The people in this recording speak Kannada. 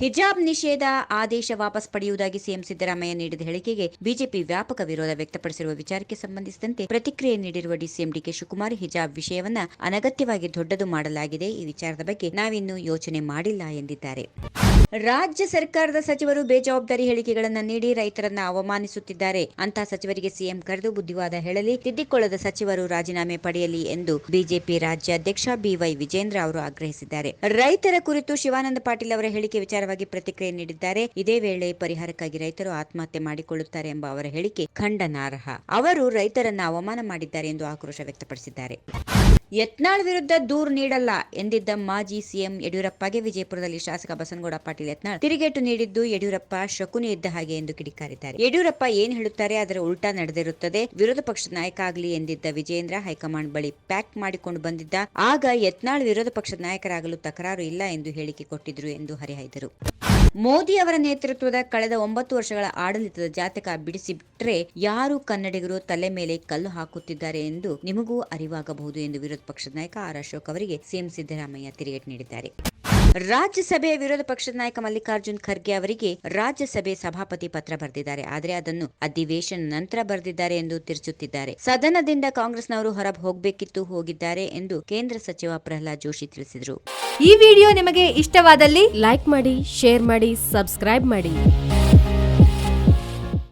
ಹಿಜಾಬ್ ನಿಷೇಧ ಆದೇಶ ವಾಪಸ್ ಪಡೆಯುವುದಾಗಿ ಸಿಎಂ ಸಿದ್ದರಾಮಯ್ಯ ನೀಡಿದ ಹೇಳಿಕೆಗೆ ಬಿಜೆಪಿ ವ್ಯಾಪಕ ವಿರೋಧ ವ್ಯಕ್ತಪಡಿಸಿರುವ ವಿಚಾರಕ್ಕೆ ಸಂಬಂಧಿಸಿದಂತೆ ಪ್ರತಿಕ್ರಿಯೆ ನೀಡಿರುವ ಡಿಸಿಎಂ ಡಿಕೆ ಶಿವಕುಮಾರ್ ಹಿಜಾಬ್ ವಿಷಯವನ್ನ ಅನಗತ್ಯವಾಗಿ ದೊಡ್ಡದು ಮಾಡಲಾಗಿದೆ. ಈ ವಿಚಾರದ ಬಗ್ಗೆ ನಾವಿನ್ನೂ ಯೋಚನೆ ಮಾಡಿಲ್ಲ ಎಂದಿದ್ದಾರೆ. ರಾಜ್ಯ ಸರ್ಕಾರದ ಸಚಿವರು ಬೇಜವಾಬ್ದಾರಿ ಹೇಳಿಕೆಗಳನ್ನು ನೀಡಿ ರೈತರನ್ನ ಅವಮಾನಿಸುತ್ತಿದ್ದಾರೆ. ಅಂತಹ ಸಚಿವರಿಗೆ ಸಿಎಂ ಕರೆದು ಬುದ್ಧಿವಾದ ಹೇಳಲಿ, ತಿದ್ದಿಕೊಳ್ಳದ ಸಚಿವರು ರಾಜೀನಾಮೆ ಪಡೆಯಲಿ ಎಂದು ಬಿಜೆಪಿ ರಾಜ್ಯಾಧ್ಯಕ್ಷ ಬಿವೈ ವಿಜೇಂದ್ರ ಅವರು ಆಗ್ರಹಿಸಿದ್ದಾರೆ. ರೈತರ ಕುರಿತು ಶಿವಾನಂದ ಪಾಟೀಲ್ ಅವರ ಹೇಳಿಕೆ ವಿಚಾರವಾಗಿ ಪ್ರತಿಕ್ರಿಯೆ ನೀಡಿದ್ದಾರೆ. ಇದೇ ವೇಳೆ ಪರಿಹಾರಕ್ಕಾಗಿ ರೈತರು ಆತ್ಮಹತ್ಯೆ ಮಾಡಿಕೊಳ್ಳುತ್ತಾರೆ ಎಂಬ ಅವರ ಹೇಳಿಕೆ ಖಂಡನಾರ್ಹ. ಅವರು ರೈತರನ್ನ ಅವಮಾನ ಮಾಡಿದ್ದಾರೆ ಎಂದು ಆಕ್ರೋಶ ವ್ಯಕ್ತಪಡಿಸಿದ್ದಾರೆ. ಯತ್ನಾಳ್ ವಿರುದ್ಧ ದೂರು ನೀಡಲ್ಲ ಎಂದಿದ್ದ ಮಾಜಿ ಸಿಎಂ ಯಡಿಯೂರಪ್ಪಗೆ ವಿಜಯಪುರದಲ್ಲಿ ಶಾಸಕ ಬಸನಗೌಡ ಪಾಟೀಲ್ ಯತ್ನಾಳ್ ತಿರುಗೇಟು ನೀಡಿದ್ದು ಯಡಿಯೂರಪ್ಪ ಶಕುನಿ ಇದ್ದ ಹಾಗೆ ಎಂದು ಕಿಡಿಕಾರಿದ್ದಾರೆ. ಯಡಿಯೂರಪ್ಪ ಏನ್ ಹೇಳುತ್ತಾರೆ ಅದರ ಉಲ್ಟಾ ನಡೆದಿರುತ್ತದೆ. ವಿರೋಧ ಪಕ್ಷದ ನಾಯಕ ಆಗಲಿ ಎಂದಿದ್ದ ವಿಜೇಂದ್ರ ಹೈಕಮಾಂಡ್ ಬಳಿ ಪ್ಯಾಕ್ ಮಾಡಿಕೊಂಡು ಬಂದಿದ್ದ. ಆಗ ಯತ್ನಾಳ್ ವಿರೋಧ ಪಕ್ಷದ ನಾಯಕರಾಗಲು ತಕರಾರು ಇಲ್ಲ ಎಂದು ಹೇಳಿಕೆ ಕೊಟ್ಟಿದ್ರು ಎಂದು ಹರಿಹಾಯ್ದರು. ಮೋದಿ ಅವರ ನೇತೃತ್ವದ ಕಳೆದ ಒಂಬತ್ತು ವರ್ಷಗಳ ಆಡಳಿತದ ಜಾತಕ ಬಿಡಿಸಿಬಿಟ್ರೆ ಯಾರು ಕನ್ನಡಿಗರು ತಲೆ ಮೇಲೆ ಕಲ್ಲು ಹಾಕುತ್ತಿದ್ದಾರೆ ಎಂದು ನಿಮಗೂ ಅರಿವಾಗಬಹುದು ಎಂದು ವಿರೋಧ ಪಕ್ಷದ ನಾಯಕ ಆರ್ ಅಶೋಕ್ ಅವರಿಗೆ ಸಿಎಂ ಸಿದ್ದರಾಮಯ್ಯ ತಿರುಗೇಟು ನೀಡಿದ್ದಾರೆ. ರಾಜ್ಯಸಭೆಯ ವಿರೋಧ ಪಕ್ಷದ ನಾಯಕ ಮಲ್ಲಿಕಾರ್ಜುನ್ ಖರ್ಗೆ ಅವರಿಗೆ ರಾಜ್ಯಸಭೆ ಸಭಾಪತಿ ಪತ್ರ ಬರೆದಿದ್ದಾರೆ. ಆದರೆ ಅದನ್ನು ಅಧಿವೇಶನ ನಂತರ ಬರೆದಿದ್ದಾರೆ ಎಂದು ತಿರುಚುತ್ತಿದ್ದಾರೆ ಸದನದಿಂದ ಕಾಂಗ್ರೆಸ್ನವರು ಹೊರ ಹೋಗಬೇಕಿತ್ತು, ಹೋಗಿದ್ದಾರೆ ಎಂದು ಕೇಂದ್ರ ಸಚಿವ ಪ್ರಹ್ಲಾದ್ ಜೋಶಿ ತಿಳಿಸಿದರು. ಈ ವಿಡಿಯೋ ನಿಮಗೆ ಇಷ್ಟವಾದಲ್ಲಿ ಲೈಕ್ ಮಾಡಿ, ಶೇರ್ ಮಾಡಿ, ಸಬ್ಸ್ಕ್ರೈಬ್ ಮಾಡಿ.